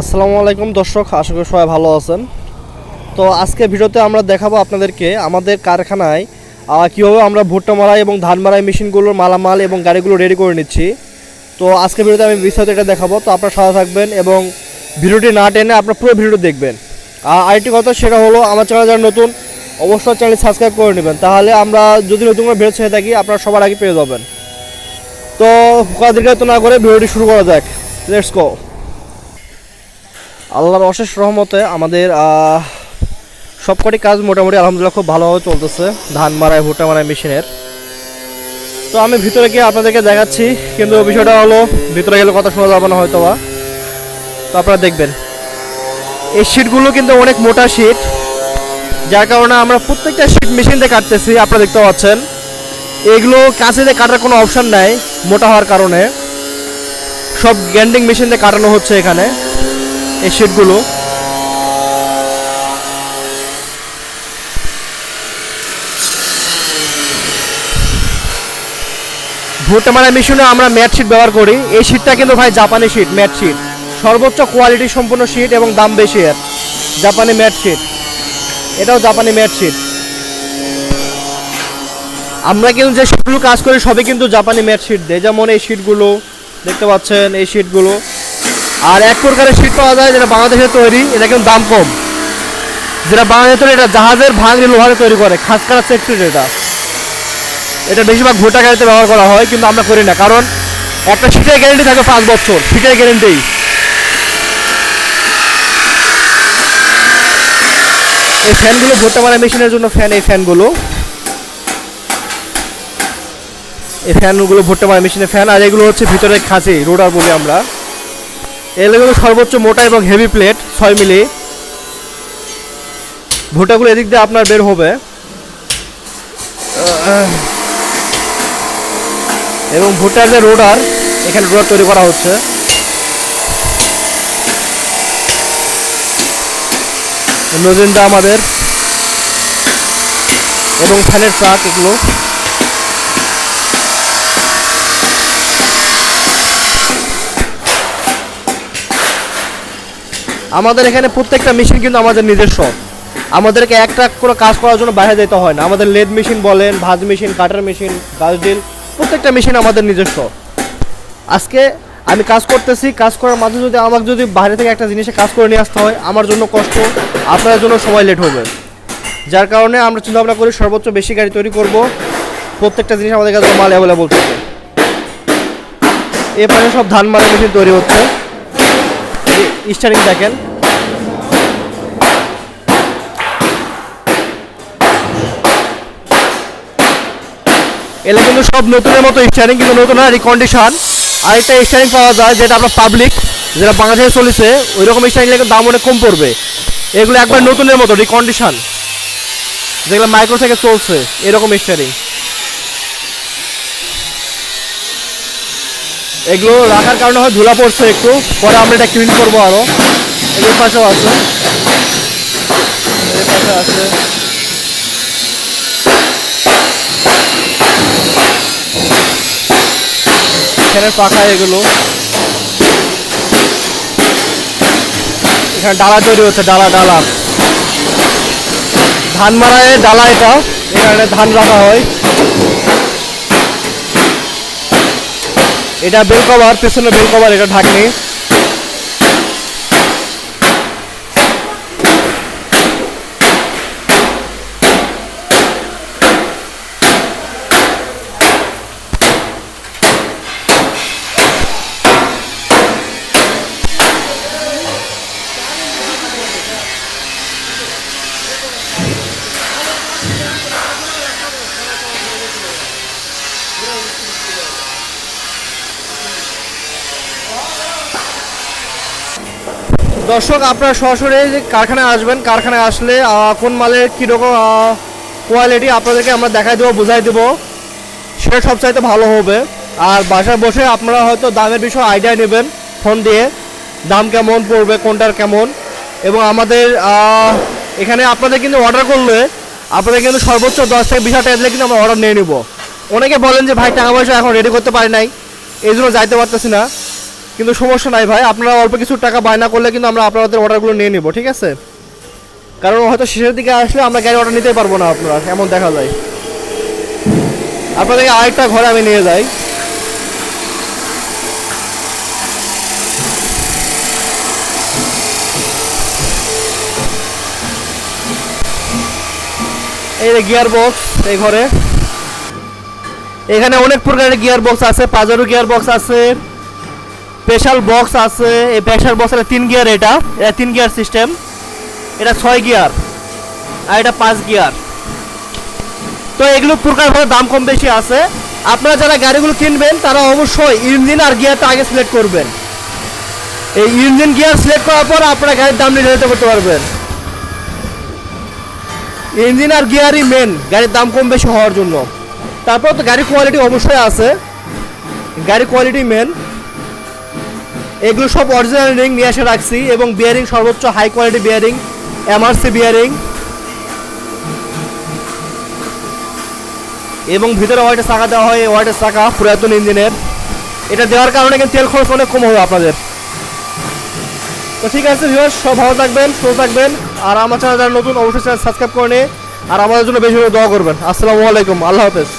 আসসালামু আলাইকুম দর্শক, আশা করি সবাই ভালো আছেন। তো আজকে ভিডিওতে আমরা দেখাবো আপনাদেরকে আমাদের কারখানায় কীভাবে আমরা ভুট্টা মারাই এবং ধান মারাই মেশিনগুলোর মালামাল এবং গাড়িগুলো রেডি করে নিচ্ছি। তো আজকে ভিডিওতে আমি বিস্তারিত এটা দেখাবো, তো আপনারা সাথে থাকবেন এবং ভিডিওটি না টেনে আপনার পুরো ভিডিও দেখবেন। আর আরেকটি কথা সেটা হলো, আমার চ্যানেল যারা নতুন, অবশ্যই চ্যানেল সাবস্ক্রাইব করে নেবেন। তাহলে আমরা যদি নতুন করে ভিডিও ছেড়ে থাকি, আপনারা সবার আগে পেয়ে যাবেন। তো কথা দীর্ঘায়িত না করে ভিডিওটি শুরু করা যাক। লেটস গো আল্লাহর অশেষ রহমতে আমাদের সবকটি কাজ মোটামুটি আলহামদুলিল্লাহ খুব ভালোভাবে চলতেছে, ধান মারাই ভুট্টা মারাই মেশিনের। তো আমি ভিতরে গিয়ে আপনাদেরকে দেখাচ্ছি, কিন্তু বিষয়টা হলো, ভিতরে গেলে কথা শোনা যাবে না হয়তো বা তো আপনারা দেখবেন। এই শিটগুলো কিন্তু অনেক মোটা শিট, যার কারণে আমরা প্রত্যেকটা শিট মেশিন দিয়ে কাটতেছি, আপনারা দেখতে পাচ্ছেন। এগুলো কাছে দিয়ে কাটার কোনো অপশন নাই, মোটা হওয়ার কারণে। সব গ্যান্ডিং মেশিন দিয়ে কাটানো হচ্ছে এখানে। এই শিটগুলো ভুট্টা মারা মেশিনে আমরা ম্যাট শিট ব্যবহার করি। এই শিটটা কিন্তু ভাই জাপানি শিট, ম্যাট শিট। সর্বোচ্চ কোয়ালিটি সম্পূর্ণ শিট এবং দাম বেশি এর। জাপানি ম্যাট শিট। এটাও জাপানি ম্যাট শিট। আমরা কিন্তু যে শিটগুলো কাজ করি, সবই কিন্তু জাপানি ম্যাট শিট দেয়। যেমন এই শিটগুলো, দেখতে পাচ্ছেন এই শিটগুলো। আর এক প্রকারের শিট পাওয়া যায় যেটা বাংলাদেশে তৈরি, এটা কিন্তু দাম কম যেটা বাংলাদেশে এটা জাহাজের ভাঙড়ি লোহারে তৈরি করে, খাস চেক শিট এটা। এটা বেশিরভাগ ভোটা গাড়িতে ব্যবহার করা হয়, কিন্তু আমরা করি না, কারণ একটা সিটের গ্যারেন্টি থাকে পাঁচ বছর সিটের গ্যারেন্টি এই ফ্যানগুলো ভোট্টা মারা মেশিনের জন্য ফ্যান, এই ফ্যানগুলো। এই ফ্যানগুলো ভুট্টা মারা মেশিনের ফ্যান, আর এগুলো হচ্ছে ভিতরে খাঁচি, রোডার বলি আমরা। এগুলো সর্বোচ্চ মোটা এবং হেভি প্লেট ছয় মিলি। ভুট্টাগুলো এদিক দিয়ে আপনার বের হবে। এবং ভুট্টার যে রোডার, এখানে রোডার তৈরি করা হচ্ছে। নজিনটা আমাদের। এবং ফ্যানের ট্রাক এগুলো। আমাদের এখানে প্রত্যেকটা মেশিন কিন্তু আমাদের নিজস্ব। আমাদেরকে একটা করে কাজ করার জন্য বাইরে যেতে হয় না। আমাদের লেদ মেশিন বলেন, ভাজ মেশিন কাটার মেশিন গাছ ডিল প্রত্যেকটা মেশিন আমাদের নিজস্ব। আজকে আমি কাজ করতেছি, কাজ করার মাঝে যদি আমাকে যদি বাইরে থেকে একটা জিনিসে কাজ করে নিয়ে আসতে হয়, আমার জন্য কষ্ট আপনার জন্য সময় লেট হবে যার কারণে আমরা চিন্তা ভাবনা করি সর্বোচ্চ বেশি গাড়ি তৈরি করব। প্রত্যেকটা জিনিস আমাদের কাছে মাল অ্যাভেলেবল থাকে। এ পাশে সব ধান মারা মেশিন তৈরি হচ্ছে। স্টারিং দেখেন। এগুলো কিন্তু সব নতুনের মতো স্টারিং কিন্তু নতুন না রিকন্ডিশন আরেকটা স্টারিং পাওয়া যায় যেটা আপনার পাবলিক যেটা বাংলাদেশে চলেছে ওই রকম স্টারিং কিন্তু দাম অনেক কম পড়বে। এগুলো একবার নতুনের মতো রিকন্ডিশন যেগুলো মাইক্রো থেকে চলছে এরকম স্টারিং এগুলো রাখার কারণে হয় ধুলা পড়ছে একটু পরে আমরা এটা ক্লিন করব আরও। এর পাশেও আছে। এর পাশে আছে। এখানে পাখা এগুলো। এখানে ডালা তৈরি হচ্ছে, ডালা ডালা। ধান মারায় ডালা এটা, এখানে ধান রাখা হয়। এটা বেল কভার, পেছনে বেল কভার, এটা ঢাকনি। দর্শক, আপনারা সরাসরি কারখানায় আসবেন, কারখানায় আসলে কোন মালের কীরকম কোয়ালিটি আপনাদেরকে আমরা দেখাই দেবো, বুঝাই দেবো। সেটা সবচাইতে ভালো হবে। আর বাসায় বসে আপনারা হয়তো দামের বিষয়ে আইডিয়া নেবেন ফোন দিয়ে, দাম কেমন পড়বে, কোনটার কেমন। এবং আমাদের এখানে আপনাদের কিন্তু অর্ডার করলে, আপনাদের কিন্তু সর্বোচ্চ দশ থেকে বিশ হাজার কিন্তু আমরা অর্ডার নিয়ে নেব। অনেকে বলেন যে, ভাই, টাকা পয়সা এখন রেডি করতে পারি নাই, এই জন্য যাইতে পারতেছি না। কিন্তু সমস্যা নাই ভাই, আপনারা অল্প কিছু টাকা বায়না করলে কিন্তু আমরা আপনাদের অর্ডারগুলো নিয়ে নিব, ঠিক আছে? কারণ হয়তো শেষের দিকে আসলে আমরা গাড়ি অর্ডার নিতে পারব না আপনারা, এমন দেখা যায়। আপনাদেরকে আরেকটা ঘরে আমি নিয়ে যাই। এই গিয়ার বক্স এই ঘরে। এখানে অনেক প্রকারের গিয়ার বক্স আছে পাজারো গিয়ার বক্স আছে। স্পেশাল বক্স আছে, এই প্রেশার বক্স তিন গিয়ার এটা। এটা তিন গিয়ার সিস্টেম এটা ছয় গিয়ার আর এটা পাঁচ গিয়ার তো এগুলো প্রকারভাবে দাম কম বেশি আছে। আপনারা যারা গাড়িগুলো কিনবেন, তারা অবশ্যই ইঞ্জিন আর গিয়ারটা আগে সিলেক্ট করবেন। এই ইঞ্জিন গিয়ার সিলেক্ট করার পর আপনারা গাড়ির দাম নির্ধারিত করতে পারবেন। ইঞ্জিন আর গিয়ারই মেন গাড়ির দাম কম বেশি হওয়ার জন্য। তারপর তো গাড়ির কোয়ালিটি অবশ্যই আছে। গাড়ির কোয়ালিটি মেন এগুলো সব অরিজিনাল রিং নিয়ে এসে রাখছি এবং বিয়ারিং সর্বোচ্চ high quality bearing MRC bearing এবং ভিতরে ওয়াইটের চাকা দেওয়া হয় ওয়াইটের চাকা পুরাতন ইঞ্জিনের। এটা দেওয়ার কারণে কিন্তু তেল খরচ অনেক কম হবে আপনাদের। তো ঠিক আছে ভিউয়ার্স সব ভালো থাকবেন, সুস্থ থাকবেন। আর আমার চ্যানেল যারা নতুন, অবশ্যই চ্যানেল সাবস্ক্রাইব করে নিয়ে আর আমাদের জন্য বেশি করে দোয়া করবেন। আসসালামু আলাইকুম, আল্লাহ হাফেজ।